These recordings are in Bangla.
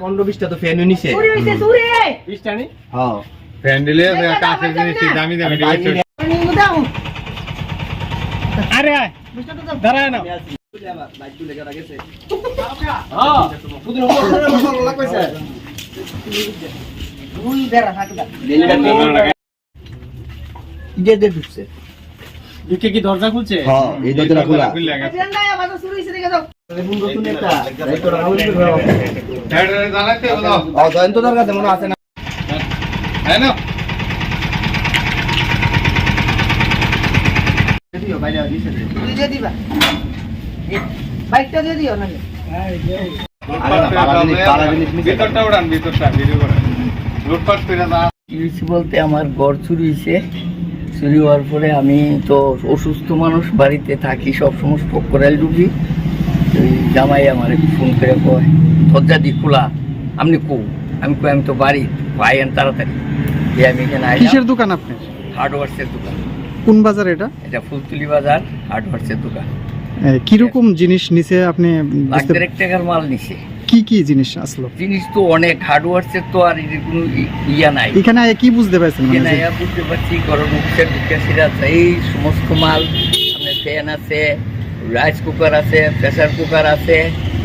পনেরো বিশটা তো ফ্যানও নিছে। চুরি হ্যাঁ। জিনিস দামি দামি আরে দাঁড়ায় না। ঢুকে কি দরজা খুলছে? হ্যাঁ এই খোলা। হ্যাঁ কাছে মনে আছে না। হ্যাঁ না বাইকটা দিয়ে দিও নাকি? বলতে আমার ঘর চুরি হয়েছে। চুরি হওয়ার পরে আমি তো অসুস্থ মানুষ বাড়িতে থাকি সব সময় ঢুকি ওই জামাই আমার ফোন করে কয় দরজা দি খোলা। আপনি কো আমি কই আমি তো বাড়ি আইয়েন তাড়াতাড়ি। যে আমি এখানে কিসের দোকান আপনার? হার্ডওয়ার্সের দোকান। কোন বাজার এটা? এটা ফুলতুলি বাজার হার্ডওয়ার্সের দোকান। কীরকম জিনিস নিচে আপনি লাখ দেড়েক টাকার মাল নিছে। কি কি জিনিস আসলো? জিনিস তো অনেক হার্ডওয়ার্সের তো আর কোনো ইয়া নাই। এখানে আয়া কি বুঝতে পারছেন মানে? এখানে বুঝতে পারছি গরম বিকাশের আছে এই সমস্ত মাল আপনার ফ্যান আছে রাইস কুকার আছে প্রেসার কুকার আছে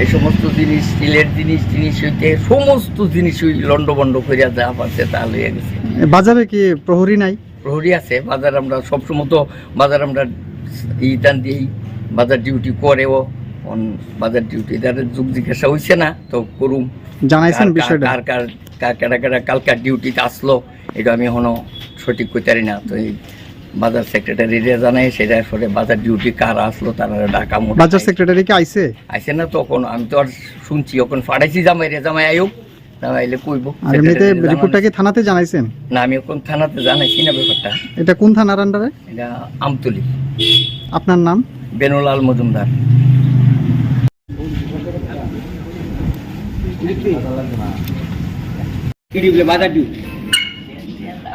এই সমস্ত জিনিস স্টিলের জিনিস জিনিস হইতে সমস্ত জিনিস ওই লন্ডবন্ড করিয়া যা পারছে তা লইয়া গেছে। বাজারে কি প্রহরী নাই? প্রহরী আছে বাজার আমরা সবসময় তো বাজার আমরা ই টান দিই বাজার ডিউটি করেও বাজার ডিউটি তাদের যুগ জিজ্ঞাসা হইছে না তো করুম। জানাইছেন কার- বিষয়টা? কার কার কার কেডা কেডা কালকার ডিউটিতে আসলো এটা আমি এখনও সঠিক করতে পারি না তো এই বাজার সেক্রেটারি জানাই সেটা পরে বাজার ডিউটি কার আসলো তারা ডাকা মোটা বাজার সেক্রেটারি কি আইছে? আইসে না তখন আমি তো আর শুনছি ওখানে ফাটাইছি জামাই রে জামাই আয়ুক কইব আর এমনিতে রিপোর্টটা কি থানাতে জানাইছেন? না আমি ওখান থানাতে জানাইছি না ব্যাপারটা। এটা কোন থানার আন্ডারে এটা আমতলি। আপনার নাম? বেনুলাল মজুমদার।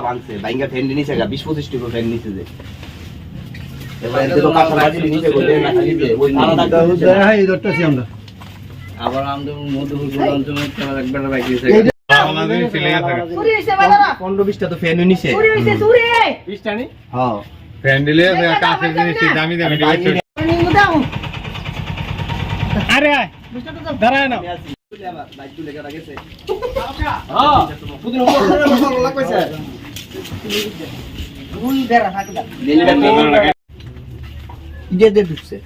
ভাঙছে ভাঙ্গা ফ্যান গা বিশ পঁচিশ ফ্যান যে। আবার আমাদের মধুপুর একবার বাইক আরে দাঁড়ায় না ঢুকছে।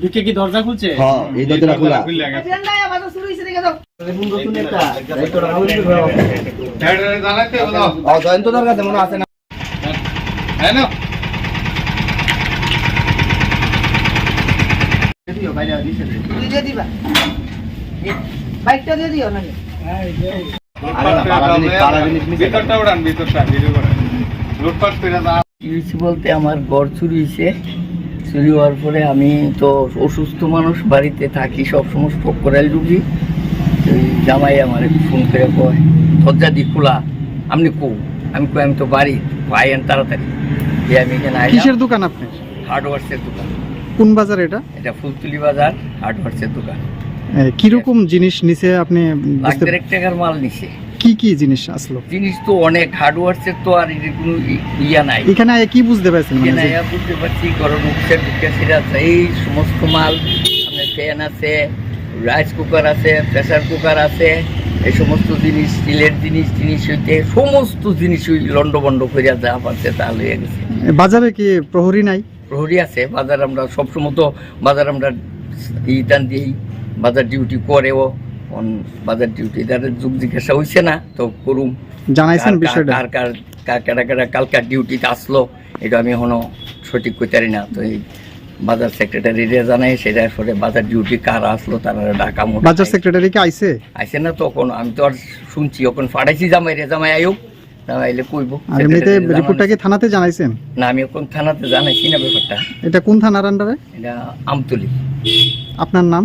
ঢুকে কি দরজা খুলছে? হ্যাঁ এই দরজাটা খোলা। হ্যাঁ জয়ন্ত দর কাছে মনে আছে না। হ্যাঁ না দিও বাইরে দিছে চুরি দিয়ে দিবা। বাইকটা দিয়ে দিও নাকি? বলতে আমার ঘর চুরি হয়েছে চুরি হওয়ার পরে আমি তো অসুস্থ মানুষ বাড়িতে থাকি সব সময় পকরাইল ঢুকি ওই জামাই আমার ফোন করে কয় দরজা দি খোলা। আপনি কো আমি কই আমি তো বাড়ি আইয়েন তাড়াতাড়ি। যে আমি এখানে কিসের দোকান আপনার? হার্ডওয়ার্সের দোকান। কোন বাজার এটা? এটা ফুলতুলি বাজার হার্ডওয়ার্সের দোকান। কীরকম জিনিস নিচে আপনি লাখ দেড়েক টাকার মাল নিছে। কি কি জিনিস আসলো? জিনিস তো অনেক হার্ডওয়ার্সের তো আর কোনো ইয়া নাই। এখানে কি বুঝতে পারছেন মানে এখানে বুঝতে পারছি গরম উঠছে বিকাশের আছে এই সমস্ত মাল আপনার ফ্যান আছে রাইস কুকার আছে প্রেসার কুকার আছে এই সমস্ত জিনিস স্টিলের জিনিস জিনিস হইতে সমস্ত জিনিস ওই লন্ডবন্ড করিয়া যা পারছে তা লইয়া গেছে। বাজারে কি প্রহরী নাই? প্রহরী আছে বাজার আমরা সবসময় তো বাজার আমরা ই টান দিই বাজার ডিউটি করেও বাজার ডিউটি তাদের যুগ জিজ্ঞাসা হইছে না তো করুম। জানাইছেন কার- বিষয়টা? কার কার কার কালকার ডিউটিতে আসলো এটা আমি এখনও সঠিক করতে পারি না। তো এই বাজার সেক্রেটারিরে জানাই সেটা পরে বাজার ডিউটি কার আসলো তারা ঢাকা মোড় বাজার সেক্রেটারি কি আইছে? আইসে না তখন আমি তো আর শুনছি ওখানে পাঠাইছি জামাই রে জামাই আয়ুক আইলে কইব। এমনিতে রিপোর্টটা কি থানাতে জানাইছেন? না আমি ওখানে থানাতে জানাইছি না ব্যাপারটা। এটা কোন থানার আন্ডারে এটা আমতলি। আপনার নাম?